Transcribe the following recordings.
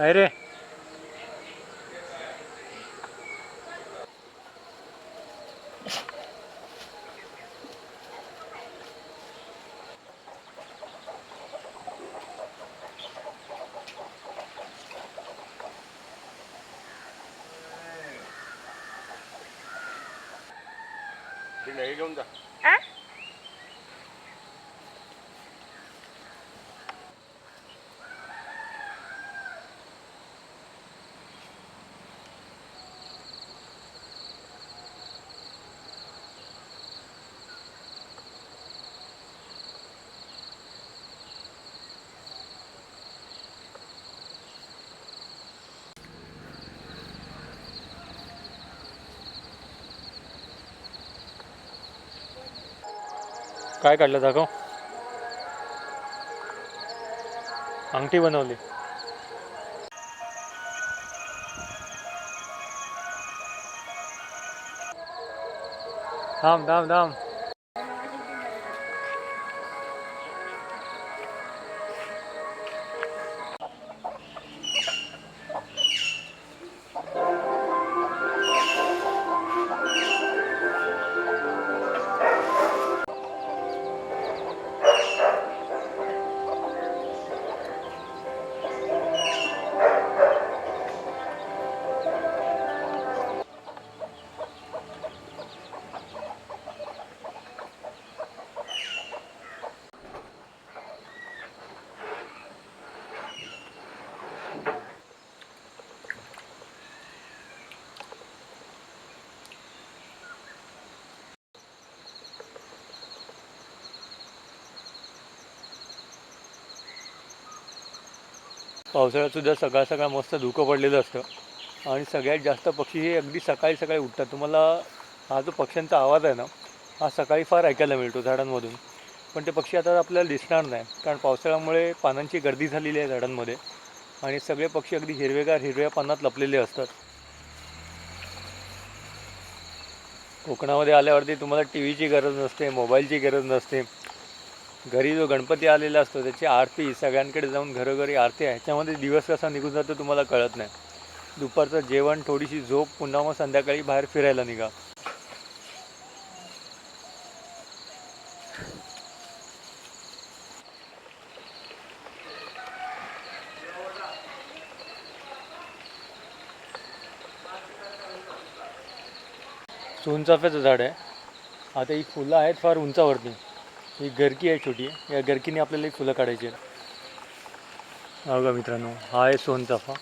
काय रे हे घेऊन जा आ? काय काढलं दाखव. अंगठी बनवली. थांब थांब थांब. पावसाळ्यात सुद्धा सकाळ सकाळ मस्त धुकं पडलेलं असतं. आणि सगळ्यात जास्त पक्षी हे अगदी सकाळी सकाळी उठतात. तुम्हाला हा जो पक्ष्यांचा आवाज आहे ना हा सकाळी फार ऐकायला मिळतो झाडांमधून. पण ते पक्षी आता आपल्याला दिसणार नाही कारण पावसाळ्यामुळे पानांची गर्दी झालेली आहे झाडांमध्ये. आणि सगळे पक्षी अगदी हिरवेगार हिरव्या पानात लपलेले असतात. कोकणामध्ये आल्यावरती तुम्हाला टी व्हीची गरज नसते मोबाईलची गरज नसते. घरी जो गणपती आलेला असतो त्याची आरती सगळ्यांकडे जाऊन घरोघरी आरती आहे. ह्याच्यामध्ये दिवस कसा निघून जातो तुम्हाला कळत नाही. दुपारचं जेवण थोडीशी झोप पुन्हा मग संध्याकाळी बाहेर फिरायला निघा. सोनचाफ्याचं झाड आहे. आता ही फुलं आहेत फार उंचावरती. ही गरकी आहे छोटी. या गरकीने आपल्याला ही फुलं काढायची आहेत हा बघा मित्रांनो हा आहे सोनचाफा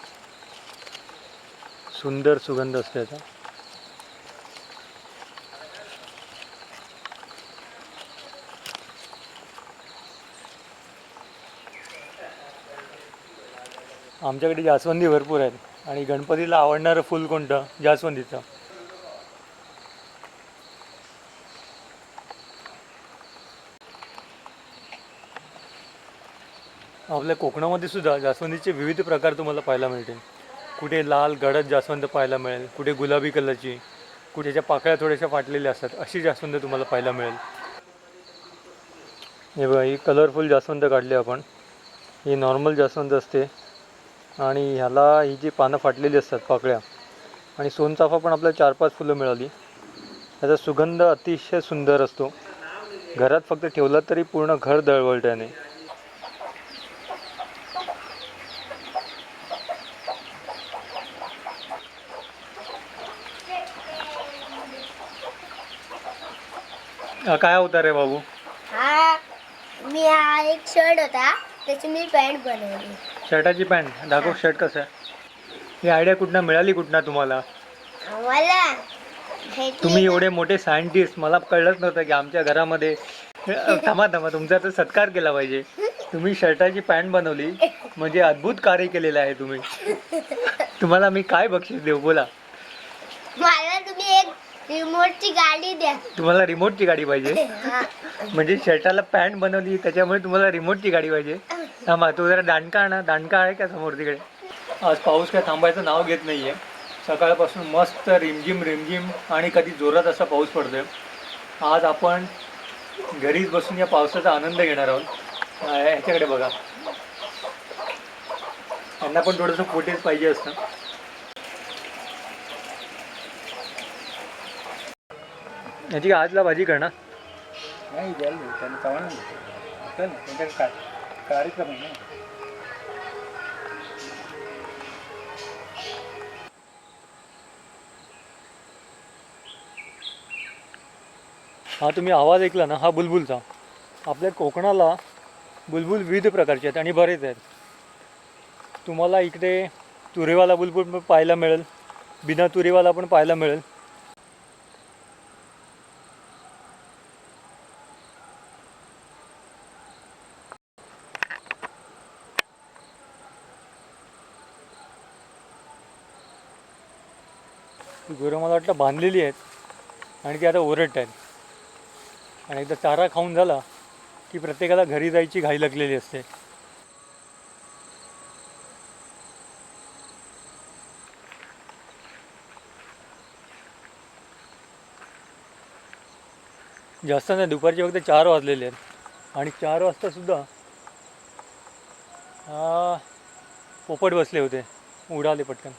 सुंदर सुगंध असतो याचा. आमच्याकडे जास्वंदी भरपूर आहेत आणि गणपतीला आवडणारं फुल कोणतं? जास्वंदीचं. आपल्या कोकणामध्ये सुद्धा जास्वंदीचे विविध प्रकार तुम्हाला पाहायला मिळतील. कुठे लाल गडद जास्वंद पाहायला मिळेल कुठे गुलाबी कलरची कुठे ज्या पाकळ्या थोड्याशा फाटलेल्या असतात अशी जास्वंद तुम्हाला पाहायला मिळेल. हे बघा ही कलरफुल जास्वंद काढली आपण. ही नॉर्मल जास्वंद असते. आणि ह्याला ही जी पानं फाटलेली असतात पाकळ्या आणि सोनचाफा पण आपल्याला चार पाच फुलं मिळाली. त्याचा सुगंध अतिशय सुंदर असतो. घरात फक्त ठेवला तरी पूर्ण घर दळवळत्याने. हा, काय होता रे बाबू? हा मी हा एक शर्ट होता त्याची मी पॅन्ट बनवली. शर्टाची पॅन्ट दाखव शर्ट कसं आहे. ही आयडिया कुठनं मिळाली कुठनं तुम्हाला? आम्हाला? तुम्ही एवढे मोठे सायंटिस्ट मला कळलंच नव्हतं की आमच्या घरामध्ये थांबा थांबा तुमचा तर सत्कार केला पाहिजे. तुम्ही शर्टाची पॅन्ट बनवली म्हणजे अद्भुत कार्य केलेलं आहे तुम्ही. तुम्हाला मी काय बक्षीस देऊ? बोला. रिमोटची गाडी द्या. तुम्हाला रिमोटची गाडी पाहिजे. हा. म्हणजे शर्टाला पॅन्ट बनवली त्याच्यामुळे तुम्हाला रिमोटची गाडी पाहिजे. थांबा तो जरा दांडका आणा. दांडका आहे का समोर तिकडे? आज पाऊस काय थांबायचं नाव घेत नाहीये. सकाळपासून मस्त रिमझिम रिमझिम आणि कधी जोरात असा पाऊस पडतोय. आज आपण घरीच बसून या पावसाचा आनंद घेणार आहोत. ह्याच्याकडे बघा. त्यांना पण थोडंसं फुटेज पाहिजे असतं. याची आजला भाजी करणार? नाही द्यायला नाही त्यांना चव्हाण चल त्यांच्या का कार्यक्रम आहे ना. हा तुम्ही आवाज ऐकला ना हा बुलबुलचा. आपल्या कोकणाला बुलबुल विविध प्रकारचे आहेत आणि बरेच आहेत. तुम्हाला इकडे तुरेवाला बुलबुल पण पाहायला मिळेल बिना तुरेवाला पण पाहायला मिळेल. गुरं मला वाटतं बांधलेली आहेत. आणि ती आता ओरडत आहेत. आणि एकदा चारा खाऊन झाला की प्रत्येकाला घरी जायची घाई लागलेली असते. जास्त नाही दुपारचे फक्त चार वाजलेले आहेत. आणि चार वाजता सुद्धा पोपट बसले होते. उडाले पटकन.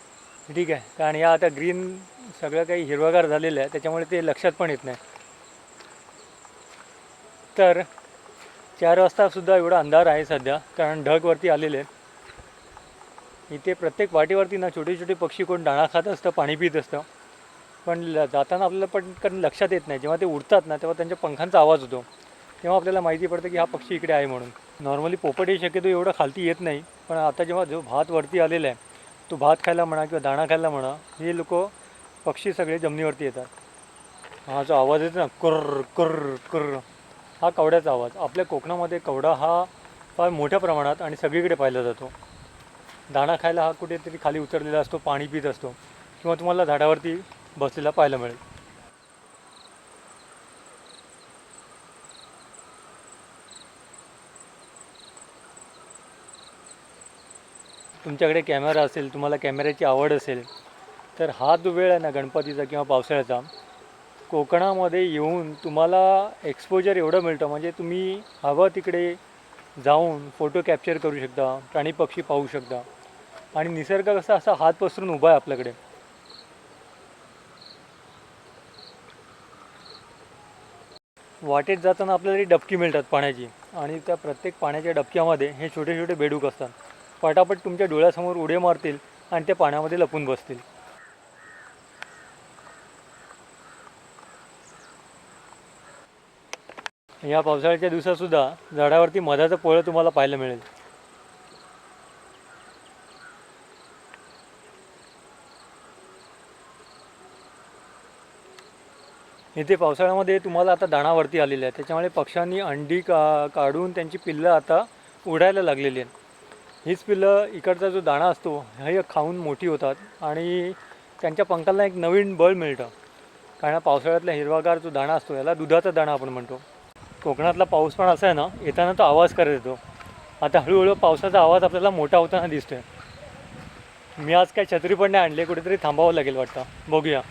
ठीक आहे. कारण या आता ग्रीन सगळं काही हिरवागार झालेलं आहे त्याच्यामुळे ते लक्षात पण येत नाही. तर चार वाजतासुद्धा एवढा अंधार आहे सध्या कारण ढगवरती आलेले आहेत. इथे प्रत्येक वाटीवरती ना छोटे छोटे पक्षी कोण दाणा खात असतं पाणी पित असतं. पण जाताना आपल्याला पटकन लक्षात येत नाही जेव्हा ते उडतात ना तेव्हा त्यांच्या पंखांचा आवाज होतो. तेव्हा आपल्याला माहिती पडतं की हा पक्षी इकडे आहे म्हणून. नॉर्मली पोपट हे शक्यतो एवढं खालती येत नाही पण आता जेव्हा जो भात वरती आलेला आहे तो भात खायला म्हणा किंवा दाणा खायला म्हणा हे लोक पक्षी सगळे जमिनीवरती येतात. हा जो आवाज येतो ना कुर्र कुर्र कुर्र हा कवड्याचा आवाज. आपल्या कोकणामध्ये कवडा हा फार मोठ्या प्रमाणात आणि सगळीकडे पाहिला जातो. दाणा खायला हा कुठेतरी खाली उतरलेला असतो पाणी पित असतो किंवा तुम्हाला झाडावरती बसलेला पाहायला मिळेल. तुमच्याकडे कॅमेरा असेल तुम्हाला कॅमेऱ्याची आवड असेल तर हा जो वेळ आहे ना गणपतीचा किंवा पावसाळ्याचा कोकणामध्ये येऊन तुम्हाला एक्सपोजर एवढं मिळतं. म्हणजे तुम्ही हवं तिकडे जाऊन फोटो कॅप्चर करू शकता प्राणी पक्षी पाहू शकता. आणि निसर्ग कसा असा हात पसरून उभा आहे आपल्याकडे. वाटेत जाताना आपल्याला डबकी मिळतात पाण्याची. आणि त्या प्रत्येक पाण्याच्या डबक्यामध्ये हे छोटे छोटे बेडूक असतात. पटापट तुमच्या डोळ्यासमोर उडे मारतील आणि त्या पाण्यामध्ये लपून बसतील. या पावसाळ्याच्या दिवसातसुद्धा झाडावरती मधाचं पोळं तुम्हाला पाहायला मिळेल. इथे पावसाळ्यामध्ये तुम्हाला आता दाणावरती आलेले आहे. त्याच्यामुळे पक्ष्यांनी अंडी का काढून त्यांची पिल्लं आता उडायला लागलेली आहेत. हीच पिल्लं इकडचा जो दाणा असतो हे खाऊन मोठी होतात आणि त्यांच्या पंखांना एक नवीन बळ मिळतं. कारण पावसाळ्यातला हिरवागार जो दाणा असतो याला दुधाचा दाणा आपण म्हणतो. कोकणातला पाऊस पण असा आहे ना येताना तो आवाज करत येतो. आता हळूहळू पावसाचा आवाज आपल्याला मोठा होताना दिसतोय. मी आज काय छत्री पण नाही आणले कुठेतरी थांबावं लागेल वाटतं. बघूया.